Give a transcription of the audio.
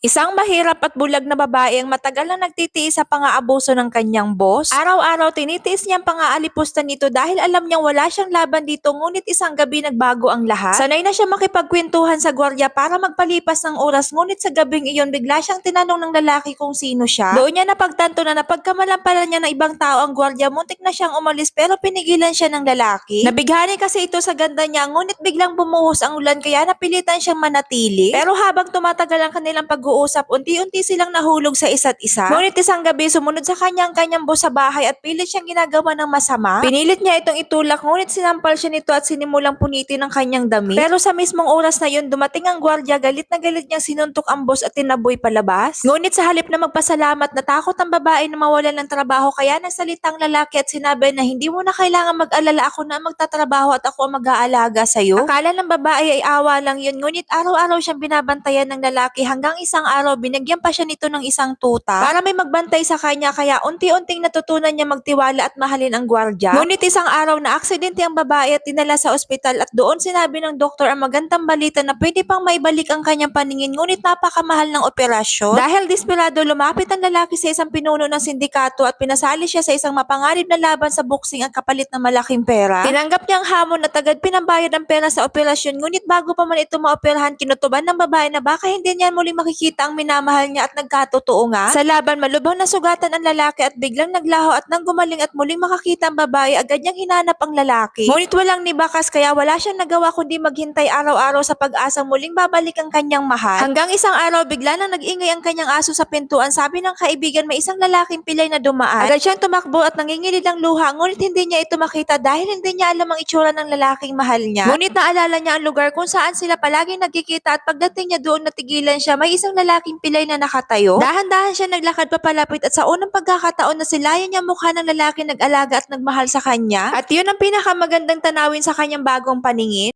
Isang mahirap at bulag na babae ang matagal na nagtitiis sa pang-aabuso ng kanyang boss. Araw-araw tinitiis niyang pang-aalipusta nito dahil alam niyang wala siyang laban dito ngunit isang gabi nagbago ang lahat. Sanay na siya makipagkwentuhan sa gwardiya para magpalipas ng oras ngunit sa gabing iyon bigla siyang tinanong ng lalaki kung sino siya. Doon niya napagtanto na napagkamalan pala niya ng ibang tao ang gwardiya muntik na siyang umalis pero pinigilan siya ng lalaki. Nabighani kasi ito sa ganda niya ngunit biglang bumuhos ang ulan kaya napilitan siyang manatili. Pero habang tumatagal ang kanilang pag-uusap, unti-unti silang nahulog sa isa't isa. Ngunit isang gabi sumunod sa kanyang kanyang boss sa bahay at pilit siyang ginagawa ng masama. Pinilit niya itong itulak ngunit sinampal siya nito at sinimulang punitin ang kanyang damit. Pero sa mismong oras na yun, dumating ang gwardiya, galit na galit niyang sinuntok ang boss at tinaboy palabas. Ngunit sa halip na magpasalamat, natakot ang babae na mawalan ng trabaho kaya nagsalitang lalaki at sinabi na hindi mo na kailangan mag-alala ako na ang magtatrabaho at ako ang mag-aalaga sa'yo. Akala ng babae ay awa lang yun, ngunit araw-araw siyang binabantayan ng lalaki hanggang isang araw binigyan pa siya nito ng isang tuta para may magbantay sa kanya kaya unti-unting natutunan niya magtiwala at mahalin ang gwardya. Ngunit isang araw na aksidente ang babae at dinala sa ospital at doon sinabi ng doktor ang magandang balita na pwede pang maibalik ang kanyang paningin ngunit napakamahal ng operasyon. Dahil desperado lumapit ang lalaki sa isang pinuno ng sindikato at pinasali siya sa isang mapangarib na laban sa boxing ang kapalit ng malaking pera. Tinanggap niya ang hamon at agad pinambayad ang pera sa operasyon ngunit bago pa man ito maoperahan kinutuban ng babae na baka hindi niya muli makikita ang minamahal niya at nagkatotoo nga. Sa laban malubhang nasugatan ang lalaki at biglang naglaho at nang gumaling at muling makakita ang babae agad niyang hinanap ang lalaki. Ngunit walang nibakas kaya wala siyang nagawa kundi maghintay araw-araw sa pag-asang muling babalik ang kanyang mahal. Hanggang isang araw bigla nang nag-ingay ang kanyang aso sa pintuan sabi ng kaibigan may isang lalaking pilay na dumaan. Agad siyang tumakbo at nangingilid ang luha ngunit hindi niya ito makita dahil hindi niya alam ang itsura ng lalaking mahal niya. Ngunit naalala niya ang lugar kung saan sila palaging nagkikita at pagdating niya doon natigilan siya may isang lalaking pilay na nakatayo. Dahan-dahan siya naglakad papalapit at sa unang pagkakataon na silayan niya mukha ng lalaki nag-alaga at nagmahal sa kanya. At yun ang pinakamagandang tanawin sa kanyang bagong paningin.